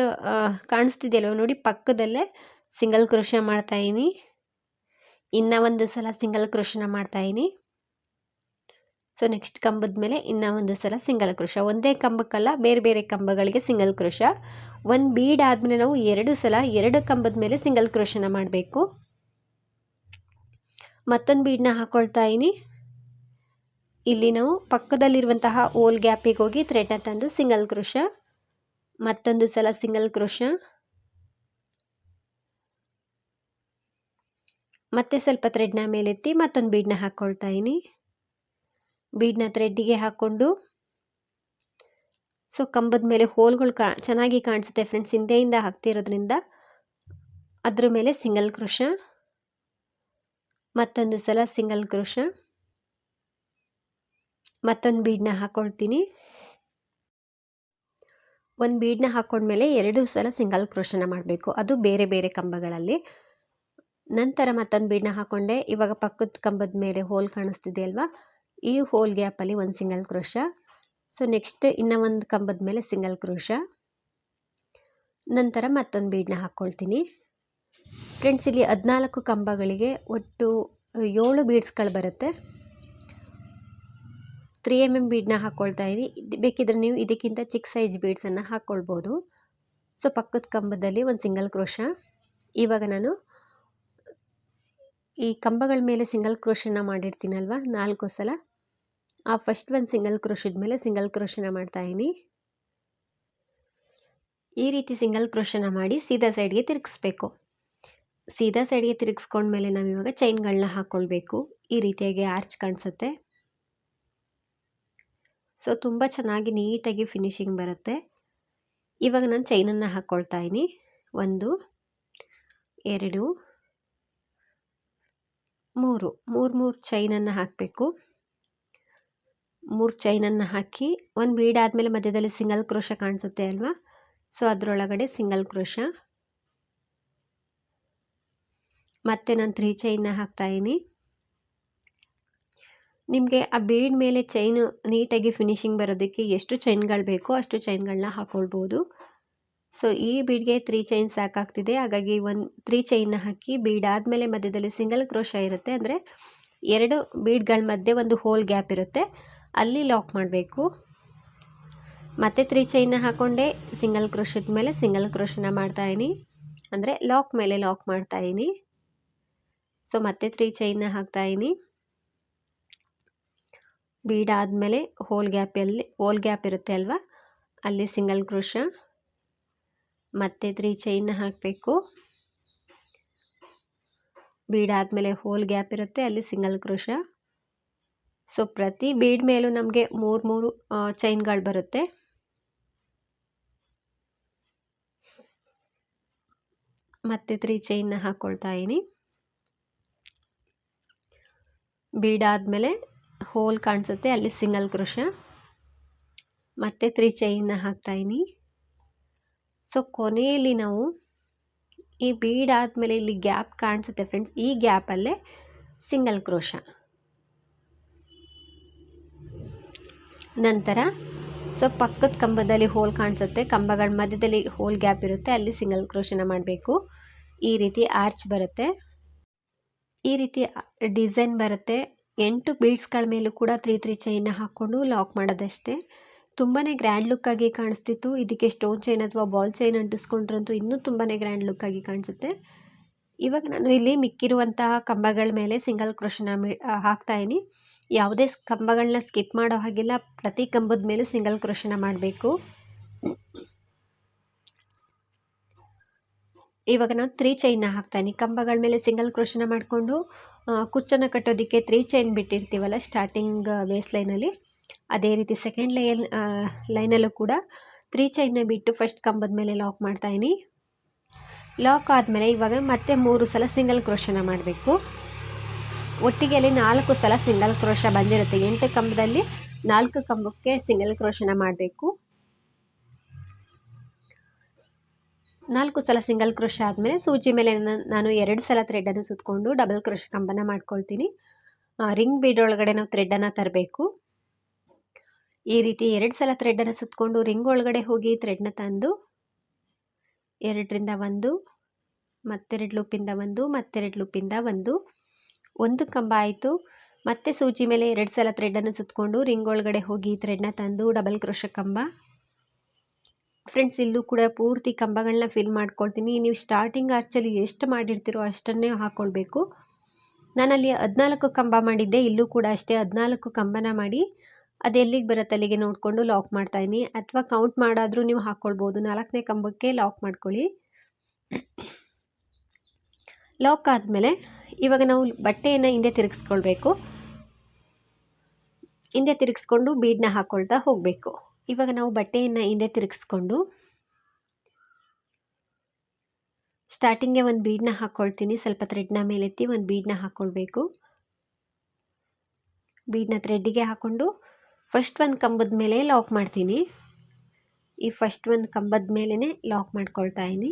ಕಾಣಿಸ್ತಿದೆಯಲ್ವ? ನೋಡಿ, ಪಕ್ಕದಲ್ಲೇ ಸಿಂಗಲ್ ಕ್ರೋಶ ಮಾಡ್ತಾಯಿನಿ ಇನ್ನೂ ಒಂದು ಸಲ ಸಿಂಗಲ್ ಕ್ರೋಶನ ಮಾಡ್ತಾಯಿನಿ ಸೊ ನೆಕ್ಸ್ಟ್ ಕಂಬದ ಮೇಲೆ ಇನ್ನೂ ಒಂದು ಸಲ ಸಿಂಗಲ್ ಕ್ರೋಶ ಒಂದೇ ಕಂಬಕ್ಕಲ್ಲ, ಬೇರೆ ಬೇರೆ ಕಂಬಗಳಿಗೆ ಸಿಂಗಲ್ ಕ್ರೋಶ ಒಂದು ಬೀಡ್ ಆದಮೇಲೆ ನಾವು ಎರಡು ಸಲ ಎರಡು ಕಂಬದ ಮೇಲೆ ಸಿಂಗಲ್ ಕ್ರೋಶನ ಮಾಡಬೇಕು. ಮತ್ತೊಂದು ಬೀಡನ್ನ ಹಾಕ್ಕೊಳ್ತಾ ಇದ್ದೀನಿ ಇಲ್ಲಿ ನಾವು ಪಕ್ಕದಲ್ಲಿರುವಂತಹ ಓಲ್ ಗ್ಯಾಪಿಗೆ ಹೋಗಿ ಥ್ರೆಡ್ನ ತಂದು ಸಿಂಗಲ್ ಕ್ರೋಶ ಮತ್ತೊಂದು ಸಲ ಸಿಂಗಲ್ ಕ್ರೋಶ ಮತ್ತೆ ಸ್ವಲ್ಪ ಥ್ರೆಡ್ನ ಮೇಲೆತ್ತಿ ಮತ್ತೊಂದು ಬೀಡ್ನ ಹಾಕ್ಕೊಳ್ತಾ ಇದ್ದೀನಿ ಬೀಡ್ನ ಥ್ರೆಡ್ಡಿಗೆ ಹಾಕ್ಕೊಂಡು ಸೊ ಕಂಬದ ಮೇಲೆ ಹೋಲ್ಗಳು ಕಾ, ಚೆನ್ನಾಗಿ ಕಾಣಿಸುತ್ತೆ ಫ್ರೆಂಡ್ಸ್ ಹಿಂದೆಯಿಂದ ಹಾಕ್ತಿರೋದ್ರಿಂದ ಅದ್ರ ಮೇಲೆ ಸಿಂಗಲ್ ಕ್ರೋಶ ಮತ್ತೊಂದು ಸಲ ಸಿಂಗಲ್ ಕ್ರೋಶ ಮತ್ತೊಂದು ಬೀಡ್ನ ಹಾಕ್ಕೊಳ್ತೀನಿ ಒಂದು ಬೀಡನ್ನ ಹಾಕ್ಕೊಂಡ್ಮೇಲೆ ಎರಡು ಸಲ ಸಿಂಗಲ್ ಕ್ರೋಶನ ಮಾಡಬೇಕು. ಅದು ಬೇರೆ ಬೇರೆ ಕಂಬಗಳಲ್ಲಿ. ನಂತರ ಮತ್ತೊಂದು ಬೀಡನ್ನ ಹಾಕ್ಕೊಂಡೆ ಇವಾಗ ಪಕ್ಕದ ಕಂಬದ ಮೇಲೆ ಹೋಲ್ ಕಾಣಿಸ್ತಿದೆ ಅಲ್ವಾ? ಈ ಹೋಲ್ ಗ್ಯಾಪಲ್ಲಿ ಒಂದು ಸಿಂಗಲ್ ಕ್ರೋಶ. ಸೊ ನೆಕ್ಸ್ಟ್ ಇನ್ನೂ ಒಂದು ಕಂಬದ ಮೇಲೆ ಸಿಂಗಲ್ ಕ್ರೋಶ. ನಂತರ ಮತ್ತೊಂದು ಬೀಡನ್ನ ಹಾಕ್ಕೊಳ್ತೀನಿ ಫ್ರೆಂಡ್ಸ್ ಇಲ್ಲಿ ಹದಿನಾಲ್ಕು ಕಂಬಗಳಿಗೆ ಒಟ್ಟು ಏಳು ಬೀಡ್ಸ್ಗಳು ಬರುತ್ತೆ. ತ್ರೀ ಎಂ ಎಂ ಬೀಡ್ನ ಹಾಕ್ಕೊಳ್ತಾ ಇದ್ದೀನಿ ಬೇಕಿದ್ರೆ ನೀವು ಇದಕ್ಕಿಂತ ಚಿಕ್ಕ ಸೈಜ್ ಬೀಡ್ಸನ್ನು ಹಾಕ್ಕೊಳ್ಬೋದು ಸೊ ಪಕ್ಕದ ಕಂಬದಲ್ಲಿ ಒಂದು ಸಿಂಗಲ್ ಕ್ರೋಶ ಇವಾಗ ನಾನು ಈ ಕಂಬಗಳ ಮೇಲೆ ಸಿಂಗಲ್ ಕ್ರೋಶನ ಮಾಡಿರ್ತೀನಲ್ವ? ನಾಲ್ಕು ಸಲ. ಆ ಫಸ್ಟ್ ಒಂದು ಸಿಂಗಲ್ ಕ್ರೋಶದ ಮೇಲೆ ಸಿಂಗಲ್ ಕ್ರೋಶನ ಮಾಡ್ತಾಯಿದ್ದೀನಿ ಈ ರೀತಿ ಸಿಂಗಲ್ ಕ್ರೋಶನ ಮಾಡಿ ಸೀದಾ ಸೈಡ್ಗೆ ತಿರುಗಿಸ್ಬೇಕು. ಸೀದಾ ಸೈಡ್ಗೆ ತಿರುಗಿಸ್ಕೊಂಡ್ಮೇಲೆ ನಾವು ಇವಾಗ ಚೈನ್ಗಳನ್ನ ಹಾಕ್ಕೊಳ್ಬೇಕು ಈ ರೀತಿಯಾಗಿ ಆರ್ಚ್ ಕಾಣಿಸುತ್ತೆ. ಸೊ, ತುಂಬ ಚೆನ್ನಾಗಿ ನೀಟಾಗಿ ಫಿನಿಶಿಂಗ್ ಬರುತ್ತೆ. ಇವಾಗ ನಾನು ಚೈನನ್ನು ಹಾಕ್ಕೊಳ್ತಾ ಇದ್ದೀನಿ. ಒಂದು, ಎರಡು, ಮೂರು. ಮೂರು ಮೂರು ಚೈನನ್ನು ಹಾಕಬೇಕು. ಮೂರು ಚೈನನ್ನು ಹಾಕಿ, ಒಂದು ಬೀಡ್ ಆದಮೇಲೆ ಮಧ್ಯದಲ್ಲಿ ಸಿಂಗಲ್ ಕ್ರೋಶ ಕಾಣಿಸುತ್ತೆ ಅಲ್ವಾ? ಸೊ, ಅದರೊಳಗಡೆ ಸಿಂಗಲ್ ಕ್ರೋಶ ಮತ್ತೆ ನಾನು ತ್ರೀ ಚೈನ್ನ ಹಾಕ್ತಾಯಿದ್ದೀನಿ ನಿಮಗೆ ಆ ಬೀಡ್ ಮೇಲೆ ಚೈನು ನೀಟಾಗಿ ಫಿನಿಶಿಂಗ್ ಬರೋದಕ್ಕೆ ಎಷ್ಟು ಚೈನ್ಗಳು ಬೇಕೋ ಅಷ್ಟು ಚೈನ್ಗಳನ್ನ ಹಾಕ್ಕೊಳ್ಬೋದು ಸೊ ಈ ಬೀಡ್ಗೆ ತ್ರೀ ಚೈನ್ ಸಾಕಾಗ್ತಿದೆ. ಹಾಗಾಗಿ ಒಂದು ತ್ರೀ ಚೈನ್ನ ಹಾಕಿ ಬೀಡ್ ಆದಮೇಲೆ ಮಧ್ಯದಲ್ಲಿ ಸಿಂಗಲ್ ಕ್ರೋಶ ಇರುತ್ತೆ. ಅಂದರೆ ಎರಡು ಬೀಡ್ಗಳ ಮಧ್ಯೆ ಒಂದು ಹೋಲ್ ಗ್ಯಾಪ್ ಇರುತ್ತೆ. ಅಲ್ಲಿ ಲಾಕ್ ಮಾಡಬೇಕು. ಮತ್ತೆ ತ್ರೀ ಚೈನ್ನ ಹಾಕ್ಕೊಂಡೆ ಸಿಂಗಲ್ ಕ್ರೋಶದ ಮೇಲೆ ಸಿಂಗಲ್ ಕ್ರೋಶನ ಮಾಡ್ತಾಯಿನಿ ಅಂದರೆ ಲಾಕ್ ಮೇಲೆ ಲಾಕ್ ಮಾಡ್ತಾಯಿನಿ ಸೊ ಮತ್ತೆ ತ್ರೀ ಚೈನ್ನ ಹಾಕ್ತಾಯಿನಿ ಬೀಡ್ ಆದಮೇಲೆ ಹೋಲ್ ಗ್ಯಾಪಲ್ಲಿ ಹೋಲ್ ಗ್ಯಾಪ್ ಇರುತ್ತೆ ಅಲ್ವಾ? ಅಲ್ಲಿ ಸಿಂಗಲ್ ಕ್ರೋಶ ಮತ್ತೆ ತ್ರೀ ಚೈನ್ ಹಾಕಬೇಕು. ಬೀಡ್ ಆದಮೇಲೆ ಹೋಲ್ ಗ್ಯಾಪ್ ಇರುತ್ತೆ, ಅಲ್ಲಿ ಸಿಂಗಲ್ ಕ್ರೋಶ ಸೊ ಪ್ರತಿ ಬೀಡ್ ಮೇಲೂ ನಮಗೆ ಮೂರು ಮೂರು ಚೈನ್ಗಳು ಬರುತ್ತೆ. ಮತ್ತೆ ತ್ರೀ ಚೈನ್ನ ಹಾಕ್ಕೊಳ್ತಾ ಇದ್ದೀನಿ. ಬೀಡ್ ಹೋಲ್ ಕಾಣಿಸುತ್ತೆ, ಅಲ್ಲಿ ಸಿಂಗಲ್ ಕ್ರೋಶ. ಮತ್ತೆ ತ್ರೀ ಚೈನ್ನ ಹಾಕ್ತಾಯಿನಿ ಸೊ ಕೊನೆಯಲ್ಲಿ ನಾವು ಈ ಬೀಡ್ ಆದಮೇಲೆ ಇಲ್ಲಿ ಗ್ಯಾಪ್ ಕಾಣಿಸುತ್ತೆ ಫ್ರೆಂಡ್ಸ್ ಈ ಗ್ಯಾಪಲ್ಲೇ ಸಿಂಗಲ್ ಕ್ರೋಶ. ನಂತರ ಸೊ ಪಕ್ಕದ ಕಂಬದಲ್ಲಿ ಹೋಲ್ ಕಾಣಿಸುತ್ತೆ, ಕಂಬಗಳ ಮಧ್ಯದಲ್ಲಿ ಹೋಲ್ ಗ್ಯಾಪ್ ಇರುತ್ತೆ, ಅಲ್ಲಿ ಸಿಂಗಲ್ ಕ್ರೋಶನ ಮಾಡಬೇಕು. ಈ ರೀತಿ ಆರ್ಚ್ ಬರುತ್ತೆ. ಈ ರೀತಿ ಡಿಸೈನ್ ಬರುತ್ತೆ ಎಂಟು ಬೀಡ್ಸ್ಗಳ ಮೇಲೂ ಕೂಡ ತ್ರೀ ತ್ರೀ ಚೈನ್ನ ಹಾಕ್ಕೊಂಡು ಲಾಕ್ ಮಾಡೋದಷ್ಟೇ. ತುಂಬಾ ಗ್ರ್ಯಾಂಡ್ ಲುಕ್ಕಾಗಿ ಕಾಣಿಸ್ತಿತ್ತು. ಇದಕ್ಕೆ ಸ್ಟೋನ್ ಚೈನ್ ಅಥವಾ ಬಾಲ್ ಚೈನ್ ಅಂಟಿಸ್ಕೊಂಡ್ರಂತೂ ಇನ್ನೂ ತುಂಬಾ ಗ್ರ್ಯಾಂಡ್ ಲುಕ್ಕಾಗಿ ಕಾಣಿಸುತ್ತೆ. ಇವಾಗ ನಾನು ಇಲ್ಲಿ ಮಿಕ್ಕಿರುವಂತಹ ಕಂಬಗಳ ಮೇಲೆ ಸಿಂಗಲ್ ಕ್ರೋಶನ ಹಾಕ್ತಾಯಿನಿ ಯಾವುದೇ ಕಂಬಗಳನ್ನ ಸ್ಕಿಪ್ ಮಾಡೋ ಹಾಗಿಲ್ಲ. ಪ್ರತಿ ಕಂಬದ ಮೇಲೂ ಸಿಂಗಲ್ ಕ್ರೋಶನ ಮಾಡಬೇಕು. ಇವಾಗ ನಾನು ತ್ರೀ ಚೈನ್ನ ಹಾಕ್ತಾಯಿನಿ ಕಂಬಗಳ ಮೇಲೆ ಸಿಂಗಲ್ ಕ್ರೋಶನ ಮಾಡಿಕೊಂಡು ಕುಚ್ಚನ್ನು ಕಟ್ಟೋದಕ್ಕೆ ತ್ರೀ ಚೈನ್ ಬಿಟ್ಟಿರ್ತೀವಲ್ಲ ಸ್ಟಾರ್ಟಿಂಗ್ ಬೇಸ್ ಲೈನಲ್ಲಿ ಅದೇ ರೀತಿ ಸೆಕೆಂಡ್ ಲೈನ್ ಲೈನಲ್ಲೂ ಕೂಡ ತ್ರೀ ಚೈನ್ನ ಬಿಟ್ಟು ಫಸ್ಟ್ ಕಂಬದ ಮೇಲೆ ಲಾಕ್ ಮಾಡ್ತಾಯಿನಿ ಲಾಕ್ ಆದಮೇಲೆ ಇವಾಗ ಮತ್ತೆ ಮೂರು ಸಲ ಸಿಂಗಲ್ ಕ್ರೋಶನ ಮಾಡಬೇಕು. ಒಟ್ಟಿಗೆ ಅಲ್ಲಿ ನಾಲ್ಕು ಸಲ ಸಿಂಗಲ್ ಕ್ರೋಶ ಬಂದಿರುತ್ತೆ. ಎಂಟು ಕಂಬದಲ್ಲಿ ನಾಲ್ಕು ಕಂಬಕ್ಕೆ ಸಿಂಗಲ್ ಕ್ರೋಶನ ಮಾಡಬೇಕು. ನಾಲ್ಕು ಸಲ ಸಿಂಗಲ್ ಕ್ರೋಶ ಆದಮೇಲೆ ಸೂಜಿ ಮೇಲೆ ನಾನು ಎರಡು ಸಲ ಥ್ರೆಡನ್ನು ಸುತ್ತಕೊಂಡು ಡಬಲ್ ಕ್ರೋಶ ಕಂಬನ ಮಾಡ್ಕೊಳ್ತೀನಿ. ರಿಂಗ್ ಬೀಡ್ ಒಳಗಡೆ ನಾವು ಥ್ರೆಡ್ಡನ್ನು ತರಬೇಕು. ಈ ರೀತಿ ಎರಡು ಸಲ ಥ್ರೆಡನ್ನು ಸುತ್ತಕೊಂಡು ರಿಂಗ್ ಒಳಗಡೆ ಹೋಗಿ ಥ್ರೆಡ್ನ ತಂದು ಎರಡರಿಂದ ಒಂದು, ಮತ್ತೆರಡು ಲೂಪಿಂದ ಒಂದು, ಮತ್ತೆರಡು ಲೂಪಿಂದ ಒಂದು. ಒಂದು ಕಂಬ ಆಯಿತು. ಮತ್ತೆ ಸೂಜಿ ಮೇಲೆ ಎರಡು ಸಲ ಥ್ರೆಡನ್ನು ಸುತ್ತಕೊಂಡು ರಿಂಗ್ ಒಳಗಡೆ ಹೋಗಿ ಥ್ರೆಡ್ನ ತಂದು ಡಬಲ್ ಕ್ರೋಶ ಕಂಬ. ಫ್ರೆಂಡ್ಸ್ ಇಲ್ಲೂ ಕೂಡ ಪೂರ್ತಿ ಕಂಬಗಳನ್ನ ಫಿಲ್ ಮಾಡ್ಕೊಳ್ತೀನಿ. ನೀವು ಸ್ಟಾರ್ಟಿಂಗ್ ಆರ್ಚಲ್ಲಿ ಎಷ್ಟು ಮಾಡಿರ್ತೀರೋ ಅಷ್ಟನ್ನೇ ಹಾಕ್ಕೊಳ್ಬೇಕು ನಾನಲ್ಲಿ ಹದಿನಾಲ್ಕು ಕಂಬ ಮಾಡಿದ್ದೆ. ಇಲ್ಲೂ ಕೂಡ ಅಷ್ಟೇ ಹದಿನಾಲ್ಕು ಕಂಬನ ಮಾಡಿ ಅದೆಲ್ಲಿಗೆ ಬರುತ್ತೆ ಅಲ್ಲಿಗೆ ನೋಡಿಕೊಂಡು ಲಾಕ್ ಮಾಡ್ತಾಯಿನಿ ಅಥವಾ ಕೌಂಟ್ ಮಾಡಾದರೂ ನೀವು ಹಾಕ್ಕೊಳ್ಬೋದು ನಾಲ್ಕನೇ ಕಂಬಕ್ಕೆ ಲಾಕ್ ಮಾಡ್ಕೊಳ್ಳಿ. ಲಾಕ್ ಆದಮೇಲೆ ಇವಾಗ ನಾವು ಬಟ್ಟೆಯನ್ನು ಹಿಂದೆ ತಿರುಗಿಸ್ಕೊಳ್ಬೇಕು. ಹಿಂದೆ ತಿರುಗಿಸ್ಕೊಂಡು ಬೀಡನ್ನ ಹಾಕ್ಕೊಳ್ತಾ ಹೋಗಬೇಕು. ಇವಾಗ ನಾವು ಬಟ್ಟೆಯನ್ನು ಹಿಂದೆ ತಿರುಗಿಸ್ಕೊಂಡು ಸ್ಟಾರ್ಟಿಂಗೆ ಒಂದು ಬೀಡನ್ನ ಹಾಕ್ಕೊಳ್ತೀನಿ ಸ್ವಲ್ಪ ಥ್ರೆಡ್ನ ಮೇಲೆತ್ತಿ ಒಂದು ಬೀಡನ್ನ ಹಾಕ್ಕೊಳ್ಬೇಕು ಬೀಡನ್ನ ಥ್ರೆಡ್ಡಿಗೆ ಹಾಕ್ಕೊಂಡು ಫಸ್ಟ್ ಒಂದು ಕಂಬದ ಮೇಲೆ ಲಾಕ್ ಮಾಡ್ತೀನಿ. ಈ ಫಸ್ಟ್ ಒಂದು ಕಂಬದ ಮೇಲೇ ಲಾಕ್ ಮಾಡ್ಕೊಳ್ತಾ ಇದ್ದೀನಿ.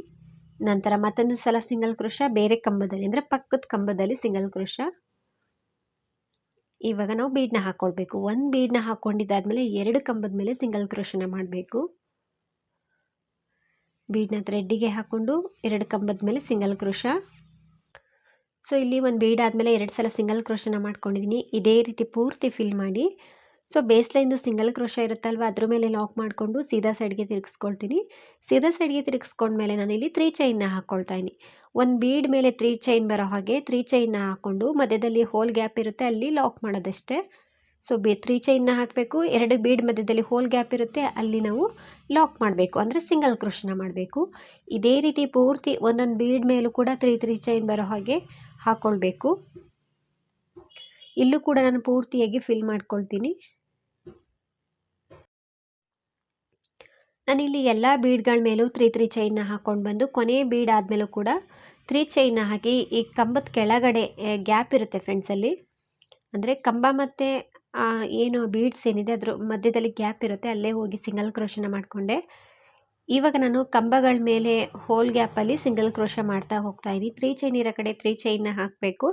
ನಂತರ ಮತ್ತೊಂದು ಸಲ ಸಿಂಗಲ್ ಕ್ರೋಶ ಬೇರೆ ಕಂಬದಲ್ಲಿ, ಅಂದರೆ ಪಕ್ಕದ ಕಂಬದಲ್ಲಿ ಸಿಂಗಲ್ ಕ್ರೋಶ ಇವಾಗ ನಾವು ಬೀಡನ್ನ ಹಾಕ್ಕೊಳ್ಬೇಕು ಒಂದು ಬೀಡನ್ನ ಹಾಕ್ಕೊಂಡಿದ್ದಾದಮೇಲೆ ಎರಡು ಕಂಬದ ಮೇಲೆ ಸಿಂಗಲ್ ಕ್ರೋಶನ ಮಾಡಬೇಕು. ಬೀಡನ್ನ ಥ್ರೆಡ್ಡಿಗೆ ಹಾಕ್ಕೊಂಡು ಎರಡು ಕಂಬದ ಮೇಲೆ ಸಿಂಗಲ್ ಕ್ರೋಶ ಸೊ ಇಲ್ಲಿ ಒಂದು ಬೀಡ್ ಆದಮೇಲೆ ಎರಡು ಸಲ ಸಿಂಗಲ್ ಕ್ರೋಶನ ಮಾಡ್ಕೊಂಡಿದ್ದೀನಿ ಇದೇ ರೀತಿ ಪೂರ್ತಿ ಫಿಲ್ ಮಾಡಿ ಸೊ ಬೇಸ್ ಲೈನ್ದು ಸಿಂಗಲ್ ಕ್ರೋಶ ಇರುತ್ತಲ್ವ? ಅದ್ರ ಮೇಲೆ ಲಾಕ್ ಮಾಡಿಕೊಂಡು ಸೀದಾ ಸೈಡ್ಗೆ ತಿರುಗಿಸ್ಕೊಳ್ತೀನಿ. ಸೀದಾ ಸೈಡ್ಗೆ ತಿರುಗಿಸ್ಕೊಂಡ್ಮೇಲೆ ನಾನಿಲ್ಲಿ ತ್ರೀ ಚೈನ್ನ ಹಾಕ್ಕೊಳ್ತಾ ಇದ್ದೀನಿ. ಒಂದು ಬೀಡ್ ಮೇಲೆ ತ್ರೀ ಚೈನ್ ಬರೋ ಹಾಗೆ ತ್ರೀ ಚೈನ್ನ ಹಾಕ್ಕೊಂಡು ಮಧ್ಯದಲ್ಲಿ ಹೋಲ್ ಗ್ಯಾಪ್ ಇರುತ್ತೆ, ಅಲ್ಲಿ ಲಾಕ್ ಮಾಡೋದಷ್ಟೇ. ಸೊ ಬಿ ತ್ರೀ ಚೈನ್ನ ಹಾಕಬೇಕು, ಎರಡು ಬೀಡ್ ಮಧ್ಯದಲ್ಲಿ ಹೋಲ್ ಗ್ಯಾಪ್ ಇರುತ್ತೆ, ಅಲ್ಲಿ ನಾವು ಲಾಕ್ ಮಾಡಬೇಕು. ಅಂದರೆ ಸಿಂಗಲ್ ಕ್ರೋಶನ ಮಾಡಬೇಕು. ಇದೇ ರೀತಿ ಪೂರ್ತಿ ಒಂದೊಂದು ಬೀಡ್ ಮೇಲೂ ಕೂಡ ತ್ರೀ ತ್ರೀ ಚೈನ್ ಬರೋ ಹಾಗೆ ಹಾಕ್ಕೊಳ್ಬೇಕು ಇಲ್ಲೂ ಕೂಡ ನಾನು ಪೂರ್ತಿಯಾಗಿ ಫಿಲ್ ಮಾಡ್ಕೊಳ್ತೀನಿ. ನಾನಿಲ್ಲಿ ಎಲ್ಲ ಬೀಡ್ಗಳ ಮೇಲೂ ತ್ರೀ ತ್ರೀ ಚೈನ್ನ ಹಾಕ್ಕೊಂಡು ಬಂದು, ಕೊನೆ ಬೀಡ್ ಆದಮೇಲೂ ಕೂಡ ತ್ರೀ ಚೈನ್ನ ಹಾಕಿ ಈ ಕಂಬದ ಕೆಳಗಡೆ ಗ್ಯಾಪ್ ಇರುತ್ತೆ ಫ್ರೆಂಡ್ಸಲ್ಲಿ ಅಂದರೆ ಕಂಬ ಮತ್ತು ಏನು ಬೀಡ್ಸ್ ಏನಿದೆ ಅದ್ರ ಮಧ್ಯದಲ್ಲಿ ಗ್ಯಾಪ್ ಇರುತ್ತೆ, ಅಲ್ಲೇ ಹೋಗಿ ಸಿಂಗಲ್ ಕ್ರೋಶನ ಮಾಡಿಕೊಂಡೆ. ಇವಾಗ ನಾನು ಕಂಬಗಳ ಮೇಲೆ ಹೋಲ್ ಗ್ಯಾಪಲ್ಲಿ ಸಿಂಗಲ್ ಕ್ರೋಶ ಮಾಡ್ತಾ ಹೋಗ್ತಾ ಇದ್ದೀನಿ ತ್ರೀ ಚೈನ್ ಇರೋ ಕಡೆ ತ್ರೀ ಚೈನ್ನ ಹಾಕಬೇಕು.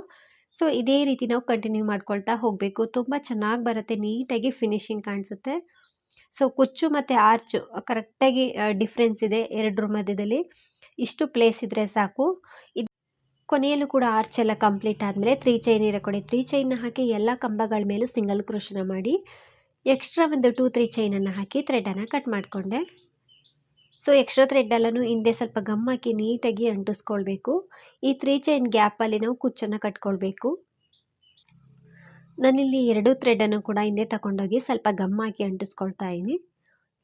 ಸೊ, ಇದೇ ರೀತಿ ನಾವು ಕಂಟಿನ್ಯೂ ಮಾಡ್ಕೊಳ್ತಾ ಹೋಗಬೇಕು. ತುಂಬ ಚೆನ್ನಾಗಿ ಬರುತ್ತೆ, ನೀಟಾಗಿ ಫಿನಿಶಿಂಗ್ ಕಾಣಿಸುತ್ತೆ. ಸೊ ಕುಚ್ಚು ಮತ್ತು ಆರ್ಚು ಕರೆಕ್ಟಾಗಿ ಡಿಫ್ರೆನ್ಸ್ ಇದೆ ಎರಡರ ಮಧ್ಯದಲ್ಲಿ. ಇಷ್ಟು ಪ್ಲೇಸ್ ಇದ್ದರೆ ಸಾಕು. ಇದು ಕೊನೆಯಲ್ಲೂ ಕೂಡ ಆರ್ಚ್ ಎಲ್ಲ ಕಂಪ್ಲೀಟ್ ಆದಮೇಲೆ ತ್ರೀ ಚೈನ್ ಇರೋ ಕೊಡಿ ತ್ರೀ ಚೈನ್ನ ಹಾಕಿ ಎಲ್ಲ ಕಂಬಗಳ ಮೇಲೂ ಸಿಂಗಲ್ ಕ್ರೋಶನ ಮಾಡಿ ಎಕ್ಸ್ಟ್ರಾ ಒಂದು ಟೂ ತ್ರೀ ಚೈನನ್ನು ಹಾಕಿ ಥ್ರೆಡನ್ನು ಕಟ್ ಮಾಡಿಕೊಂಡೆ. ಸೊ ಎಕ್ಸ್ಟ್ರಾ ಥ್ರೆಡ್ಡೆಲ್ಲೂ ಹಿಂದೆ ಸ್ವಲ್ಪ ಗಮ್ ಹಾಕಿ ನೀಟಾಗಿ ಅಂಟಿಸ್ಕೊಳ್ಬೇಕು. ಈ ತ್ರೀ ಚೈನ್ ಗ್ಯಾಪಲ್ಲಿ ನಾವು ಕುಚ್ಚನ್ನು ಕಟ್ಕೊಳ್ಬೇಕು. ನಾನಿಲ್ಲಿ ಎರಡು ಥ್ರೆಡನ್ನು ಕೂಡ ಹಿಂದೆ ತಗೊಂಡೋಗಿ ಸ್ವಲ್ಪ ಗಮ್ ಹಾಕಿ ಅಂಟಿಸ್ಕೊಳ್ತಾ ಇದ್ದೀನಿ.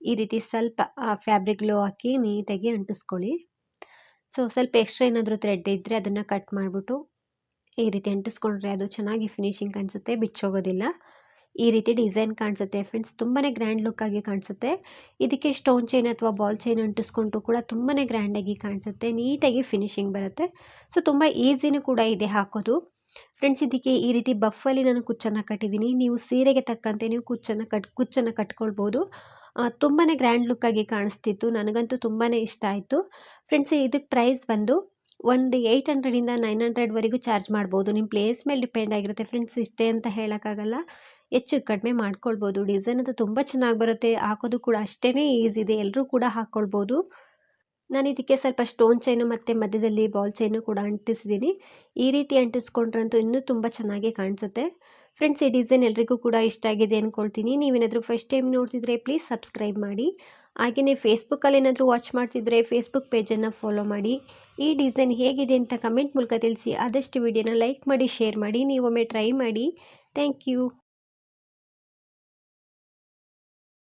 ಈ ರೀತಿ ಸ್ವಲ್ಪ ಫ್ಯಾಬ್ರಿಕ್ ಗ್ಲೋ ಹಾಕಿ ನೀಟಾಗಿ ಅಂಟಿಸ್ಕೊಳ್ಳಿ. ಸೊ ಸ್ವಲ್ಪ ಎಕ್ಸ್ಟ್ರಾ ಏನಾದರೂ ಥ್ರೆಡ್ ಇದ್ದರೆ ಅದನ್ನು ಕಟ್ ಮಾಡಿಬಿಟ್ಟು ಈ ರೀತಿ ಅಂಟಿಸ್ಕೊಂಡ್ರೆ ಅದು ಚೆನ್ನಾಗಿ ಫಿನಿಶಿಂಗ್ ಕಾಣಿಸುತ್ತೆ, ಬಿಚ್ಚೋಗೋದಿಲ್ಲ. ಈ ರೀತಿ ಡಿಸೈನ್ ಕಾಣಿಸುತ್ತೆ ಫ್ರೆಂಡ್ಸ್ ತುಂಬಾ ಗ್ರ್ಯಾಂಡ್ ಲುಕ್ಕಾಗಿ ಕಾಣಿಸುತ್ತೆ. ಇದಕ್ಕೆ ಸ್ಟೋನ್ ಚೈನ್ ಅಥವಾ ಬಾಲ್ ಚೈನ್ ಅಂಟಿಸ್ಕೊಂಡ್ರು ಕೂಡ ತುಂಬಾ ಗ್ರ್ಯಾಂಡಾಗಿ ಕಾಣಿಸುತ್ತೆ, ನೀಟಾಗಿ ಫಿನಿಶಿಂಗ್ ಬರುತ್ತೆ. ಸೊ ತುಂಬ ಈಸಿನೂ ಕೂಡ ಇದೆ ಹಾಕೋದು. ಫ್ರೆಂಡ್ಸ್ ಇದಕ್ಕೆ ಈ ರೀತಿ ಬಫಲ್ಲಿ ನಾನು ಕುಚ್ಚನ್ನು ಕಟ್ಟಿದ್ದೀನಿ. ನೀವು ಸೀರೆಗೆ ತಕ್ಕಂತೆ ನೀವು ಕುಚ್ಚನ್ನು ಕಟ್, ಕುಚ್ಚನ್ನು ಕಟ್ಕೊಳ್ಬೋದು. ತುಂಬಾ ಗ್ರ್ಯಾಂಡ್ ಲುಕ್ಕಾಗಿ ಕಾಣಿಸ್ತಿತ್ತು. ನನಗಂತೂ ತುಂಬಾ ಇಷ್ಟ ಆಯಿತು. ಫ್ರೆಂಡ್ಸ್ ಇದಕ್ಕೆ ಪ್ರೈಸ್ ಬಂದು ಒಂದು ಏಯ್ಟ್ ಹಂಡ್ರೆಡಿಂದ ನೈನ್ ಹಂಡ್ರೆಡ್ವರೆಗೂ ಚಾರ್ಜ್ ಮಾಡ್ಬೋದು. ನಿಮ್ಮ ಪ್ಲೇಸ್ ಮೇಲೆ ಡಿಪೆಂಡ್ ಆಗಿರುತ್ತೆ. ಫ್ರೆಂಡ್ಸ್ ಇಷ್ಟೇ ಅಂತ ಹೇಳೋಕ್ಕಾಗಲ್ಲ. ಹೆಚ್ಚು ಕಡಿಮೆ ಮಾಡ್ಕೊಳ್ಬೋದು. ಡಿಸೈನ್ ಅದು ತುಂಬ ಚೆನ್ನಾಗಿ ಬರುತ್ತೆ. ಹಾಕೋದು ಕೂಡ ಅಷ್ಟೇ ಈಸಿ ಇದೆ. ಎಲ್ಲರೂ ಕೂಡ ಹಾಕ್ಕೊಳ್ಬೋದು ನಾನು ಇದಕ್ಕೆ ಸ್ವಲ್ಪ ಸ್ಟೋನ್ ಚೈನು ಮತ್ತು ಮಧ್ಯದಲ್ಲಿ ಬಾಲ್ ಚೈನು ಕೂಡ ಅಂಟಿಸಿದ್ದೀನಿ ಈ ರೀತಿ ಅಂಟಿಸ್ಕೊಂಡ್ರಂತೂ ಇನ್ನೂ ತುಂಬ ಚೆನ್ನಾಗಿ ಕಾಣಿಸುತ್ತೆ. ಫ್ರೆಂಡ್ಸ್ ಈ ಡಿಸೈನ್ ಎಲ್ರಿಗೂ ಕೂಡ ಇಷ್ಟ ಆಗಿದೆ ಅಂದ್ಕೊಳ್ತೀನಿ ನೀವೇನಾದರೂ ಫಸ್ಟ್ ಟೈಮ್ ನೋಡ್ತಿದ್ರೆ ಪ್ಲೀಸ್ ಸಬ್ಸ್ಕ್ರೈಬ್ ಮಾಡಿ. ಹಾಗೆಯೇ ಫೇಸ್ಬುಕ್ಕಲ್ಲಿ ಏನಾದರೂ ವಾಚ್ ಮಾಡ್ತಿದ್ರೆ ಫೇಸ್ಬುಕ್ ಪೇಜನ್ನು ಫಾಲೋ ಮಾಡಿ. ಈ ಡಿಸೈನ್ ಹೇಗಿದೆ ಅಂತ ಕಮೆಂಟ್ ಮೂಲಕ ತಿಳಿಸಿ. ಆದಷ್ಟು ವಿಡಿಯೋನ ಲೈಕ್ ಮಾಡಿ ಶೇರ್ ಮಾಡಿ. ನೀವೊಮ್ಮೆ ಟ್ರೈ ಮಾಡಿ. Thank you